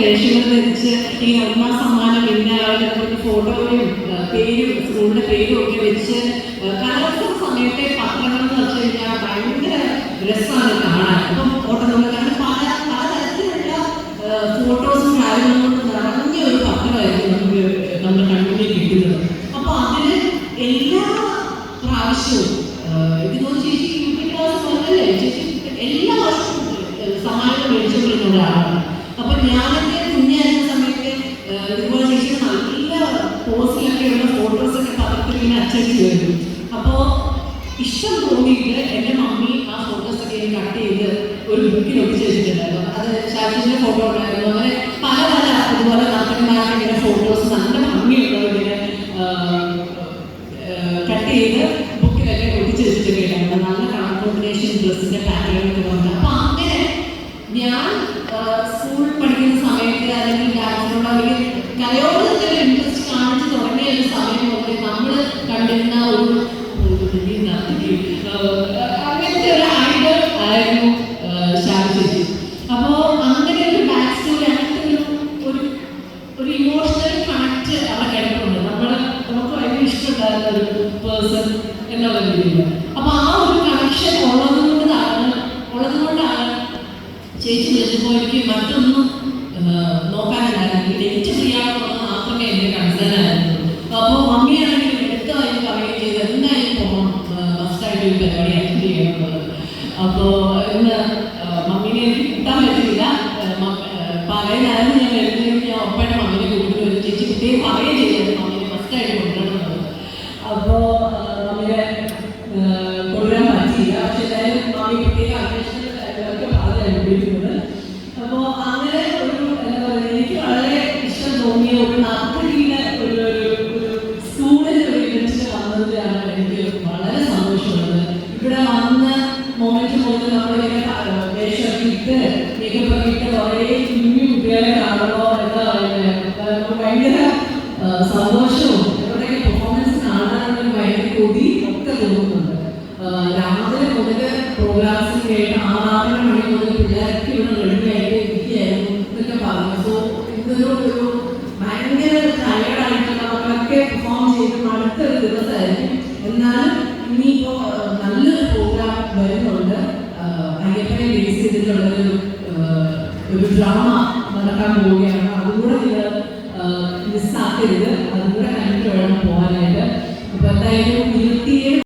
വേഷങ്ങൾ ധരിച്ച് ഈ ഒന്നാം സമ്മാനം ഇന്ന ആളുടെ ഫോട്ടോയും പേരും സ്കൂളിന്റെ പേരും ഒക്കെ വെച്ച് കലോത്സവ സമയത്തെ പത്രങ്ങൾ എന്ന് വെച്ച് കഴിഞ്ഞാൽ ഭയങ്കര രസമാണ് കാണാൻ. അപ്പം ഓട്ടങ്ങൾ കാരണം പല പലതരത്തിലുള്ള ഫോട്ടോസും കാര്യങ്ങളും കൊണ്ട് നിറഞ്ഞ ഒരു പത്രമായിരുന്നു നമുക്ക് നമ്മുടെ കണ്ണിൽ കിട്ടുന്നത്. അപ്പൊ അതിന് എല്ലാ പ്രാവശ്യവും എല്ലാ വർഷവും സമാനം മേടിച്ചുകൊണ്ടിരുന്ന ഒരാളാണ്. അപ്പൊ ഞാനൊക്കെ കുഞ്ഞായിരുന്ന സമയത്ത് ഇതുപോലെ ചേച്ചിയുടെ നല്ല പോസിലൊക്കെയുള്ള ഫോട്ടോസ് ഒക്കെ പത്രത്തിൽ ഇങ്ങനെ അച്ചടിച്ച് വരും അപ്പോൾ ഇഷ്ടം തോന്നിയിട്ട് എന്റെ മമ്മി ആ ഫോട്ടോസ് ഒക്കെ എനിക്ക് കട്ട് ചെയ്ത് ഒരു ബുക്കിൽ ഒട്ടിച്ച് വെച്ചിട്ടുണ്ടായിരുന്നു. അത് ഷാജിന്റെ ഫോട്ടോ ഉണ്ടായിരുന്നു. അങ്ങനെ പല പല അതുപോലെ നാട്ടന്മാരുടെ ഇങ്ങനെ ഫോട്ടോസ് നല്ല ഭംഗിയുള്ളത് ഇങ്ങനെ തുടങ്ങിയ ഒരു നമ്മൾ ഒരു ഒരു അപ്പോ അങ്ങനെ ഒരു ഒരു ഒരു ഇമോഷണൽ കണക്ട് നമ്മൾ ഒരു പേഴ്സൺ ആ ഒരു കണക്ഷൻ ചേച്ചി എനിക്ക് മറ്റൊന്നും നോക്കാനല്ല ഡേറ്റ് അപ്പോൾ ഇന്ന് മമ്മീനെ കിട്ടാൻ പറ്റില്ല പറയുന്നതായിരുന്നു ഞാൻ വരുന്നതെങ്കിൽ ഞാൻ ഉറപ്പായിട്ട് മമ്മീനെ കൂട്ടിട്ട് വരും. ചേച്ചി കുട്ടിയെ പറയുകയും ചെയ്തു. മമ്മീനെ മസ്റ്റായിട്ട് കൊണ്ടുവരണം അപ്പോൾ മമ്മിനെ ആഹ്, കൊണ്ടുവരാൻ പറ്റിയില്ല. പക്ഷെ എന്തായാലും മമ്മി പ്രത്യേക കുട്ടികളെ കാണുമ്പോൾ എന്താ പറയുന്നത്? ഭയങ്കര സന്തോഷവും ഇവരുടെയൊക്കെ പെർഫോമൻസ് കാണാനുള്ള ഭയങ്കര കൊതി ഒക്കെ തോന്നുന്നുണ്ട്. രാവിലെ മുതൽ പ്രോഗ്രാംസ് കേട്ട് ആറാറര മണി മുതൽ പിള്ളേർക്ക് ഇവിടെ റെഡി ഇരിക്കുകയായിരുന്നു എന്നൊക്കെ പറഞ്ഞു. സോ ഇതൊരു ഒരു ഭയങ്കര ടയർഡായിട്ടുള്ള നമ്മളൊക്കെ പെർഫോം ചെയ്ത് അടുത്ത ഒരു ദിവസമായിരിക്കും. എന്നാലും ഇനിയിപ്പോ നല്ലൊരു പ്രോഗ്രാം വരുന്നുണ്ട്. അയ്യപ്പനെ ബേസ് ചെയ്തിട്ടുള്ള ഒരു ആ, ഒരു ഡ്രാമ നടക്കാൻ പോവുകയാണ്. അതുകൂടെ നിങ്ങൾ മിസ്സാക്കരുത് അതുകൂടെ കണ്ടിട്ട് വേണം പോകാനായിട്ട്. അപ്പോൾ എന്തായാലും ഇരുപത്തിയേഴ്